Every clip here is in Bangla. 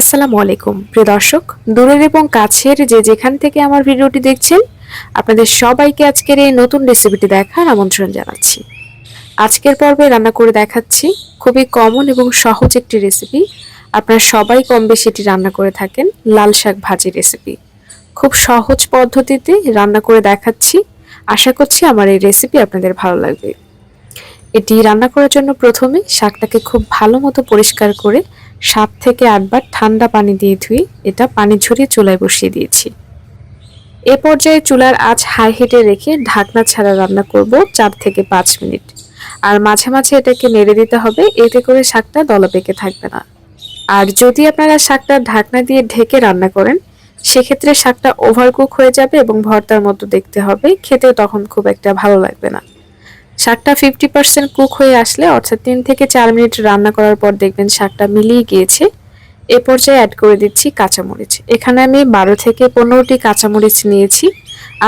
আসসালামু আলাইকুম, প্রিয় দর্শক। দূরের এবং কাছের যে যেখান থেকে আমার ভিডিওটি দেখছেন, আপনাদের সবাইকে আজকের এই নতুন রেসিপিটি দেখার আমন্ত্রণ জানাচ্ছি। আজকের পর্বে রান্না করে দেখাচ্ছি খুবই কমন এবং সহজ একটি রেসিপি আপনারা সবাই কম বেশি এটি রান্না করে থাকেন, লাল শাক ভাজি রেসিপি খুব সহজ পদ্ধতিতে রান্না করে দেখাচ্ছি। আশা করছি আমার এই রেসিপি আপনাদের ভালো লাগবে। এটি রান্না করার জন্য প্রথমে শাকটাকে খুব ভালো মতো পরিষ্কার করে সাত থেকে আটবার ঠান্ডা পানি দিয়ে ধুই, এটা পানি ঝরিয়ে চুলায় বসিয়ে দিয়েছি। এ পর্যায়ে চুলার আঁচ হাই হিটে রেখে ঢাকনা ছাড়া রান্না করব চার থেকে পাঁচ মিনিট। আর মাঝে মাঝে এটাকে নেড়ে দিতে হবে, এতে করে শাকটা দলা পেকে থাকবে না। আর যদি আপনারা শাকটা ঢাকনা দিয়ে ঢেকে রান্না করেন, সেক্ষেত্রে শাকটা ওভারকুক হয়ে যাবে এবং ভর্তার মতো দেখতে হবে খেতে তখন খুব একটা ভালো লাগবে না। শাকটা ফিফটি পার্সেন্ট কুক হয়ে আসলে, অর্থাৎ তিন থেকে চার মিনিট রান্না করার পর দেখবেন শাকটা মিলিয়ে গিয়েছে। এ পর্যায়ে অ্যাড করে দিচ্ছি কাঁচামরিচ। এখানে আমি বারো থেকে পনেরোটি কাঁচামরিচ নিয়েছি।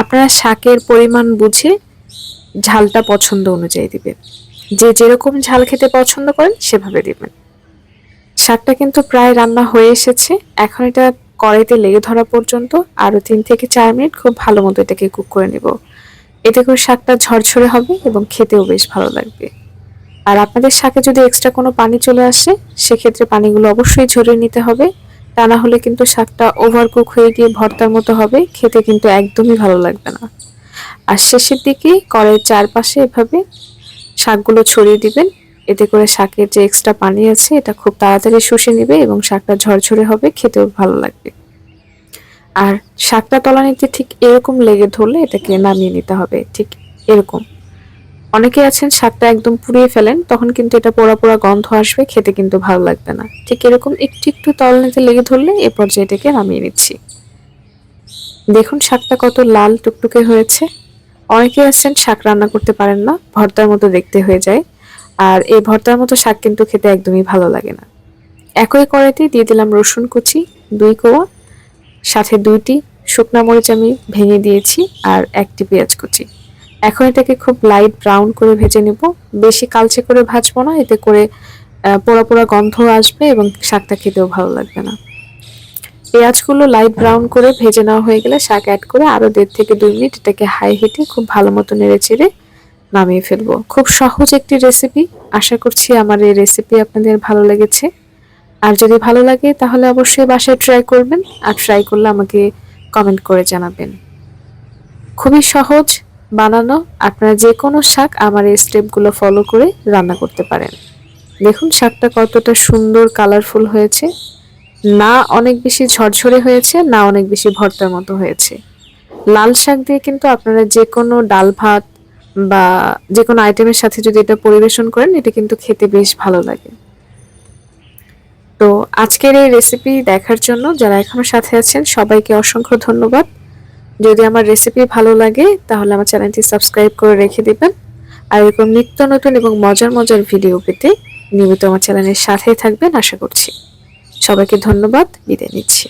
আপনারা শাকের পরিমাণ বুঝে ঝালটা পছন্দ অনুযায়ী দিবেন। যে যেরকম ঝাল খেতে পছন্দ করেন সেভাবে দিবেন। শাকটা কিন্তু প্রায় রান্না হয়ে এসেছে। এখন এটা কড়াইতে লেগে ধরা পর্যন্ত আরও তিন থেকে চার মিনিট খুব ভালো মতো এটাকে কুক করে নেব। এতে করে শাকটা ঝরঝরে হবে এবং খেতেও বেশ ভালো লাগবে। আর আপনাদের শাকে যদি এক্সট্রা কোনো পানি চলে আসে, সেক্ষেত্রে পানিগুলো অবশ্যই ঝরিয়ে নিতে হবে। তা না হলে কিন্তু শাকটা ওভারকুক হয়ে গিয়ে ভর্তার মতো হবে, খেতে কিন্তু একদমই ভালো লাগবে না। আর শেষের দিকে কড়াইয়ের চারপাশে এভাবে শাকগুলো ছড়িয়ে দিবেন। এতে করে শাকের যে এক্সট্রা পানি আছে, এটা খুব তাড়াতাড়ি শুষে নেবে এবং শাকটা ঝরঝরে হবে, খেতেও ভালো লাগবে। আর শাকটা তলানিতে ঠিক এরকম লেগে ধরলে এটাকে নামিয়ে নিতে হবে, ঠিক এরকম। অনেকে আছেন শাকটা একদম পুড়িয়ে ফেলেন, তখন কিন্তু এটা পোড়া পোড়া গন্ধ আসবে, খেতে কিন্তু ভালো লাগবে না। ঠিক এরকম একটু একটু তলানিতে লেগে ধরলে এ পর্যায়ে এটাকে নামিয়ে নিচ্ছি। দেখুন শাকটা কত লাল টুকটুকে হয়েছে। অনেকে আছেন শাক রান্না করতে পারেন না, ভর্তার মতো দেখতে হয়ে যায়। আর এই ভর্তার মতো শাক কিন্তু খেতে একদমই ভালো লাগে না। একই কড়াইতে দিয়ে দিলাম রসুন কুচি, দুই কোয়া সাথে দুইটি শুকনা মরিচ আমি ভেঙে দিয়েছি আর একটি পেঁয়াজ কুচি। এখন এটাকে খুব লাইট ব্রাউন করে ভেজে নেব। বেশি কালচে করে ভাজবো না, এতে করে পোড়া পোড়া গন্ধ আসবে এবং শাকটা খেতেও ভালো লাগবে না। পেঁয়াজগুলো লাইট ব্রাউন করে ভেজে নেওয়া হয়ে গেলে শাক অ্যাড করে আরও দেড় থেকে দুই মিনিট এটাকে হাই হিটে খুব ভালো মতো নেড়ে চেড়ে নামিয়ে ফেলব। খুব সহজ একটি রেসিপি আশা করছি আমার এই রেসিপি আপনাদের ভালো লেগেছে। আর যদি ভালো লাগে, তাহলে অবশ্যই বাসায় ট্রাই করবেন আর ট্রাই করলে আমাকে কমেন্ট করে জানাবেন। খুবই সহজ, বানানো, আপনারা যে কোনো শাক আমার এই স্টেপগুলো ফলো করে রান্না করতে পারেন। দেখুন শাকটা কতটা সুন্দর কালারফুল হয়েছে। না অনেক বেশি ঝরঝরে হয়েছে, না অনেক বেশি ভর্তার মতো হয়েছে। লাল শাক দিয়ে কিন্তু আপনারা যে কোনো ডাল ভাত বা যে কোনো আইটেমের সাথে যদি এটা পরিবেশন করেন, এটা কিন্তু খেতে বেশ ভালো লাগে। তো আজকের এই রেসিপি দেখার জন্য যারা এখনও সাথে আছেন, সবাইকে অসংখ্য ধন্যবাদ। যদি আমার রেসিপি ভালো লাগে, তাহলে আমার চ্যানেলটি সাবস্ক্রাইব করে রেখে দেবেন। আর এরকম নিত্য নতুন এবং মজার মজার ভিডিও পেতে নিয়মিত আমার চ্যানেলের সাথেই থাকবেন, আশা করছি। সবাইকে ধন্যবাদ, বিদায় নিচ্ছি।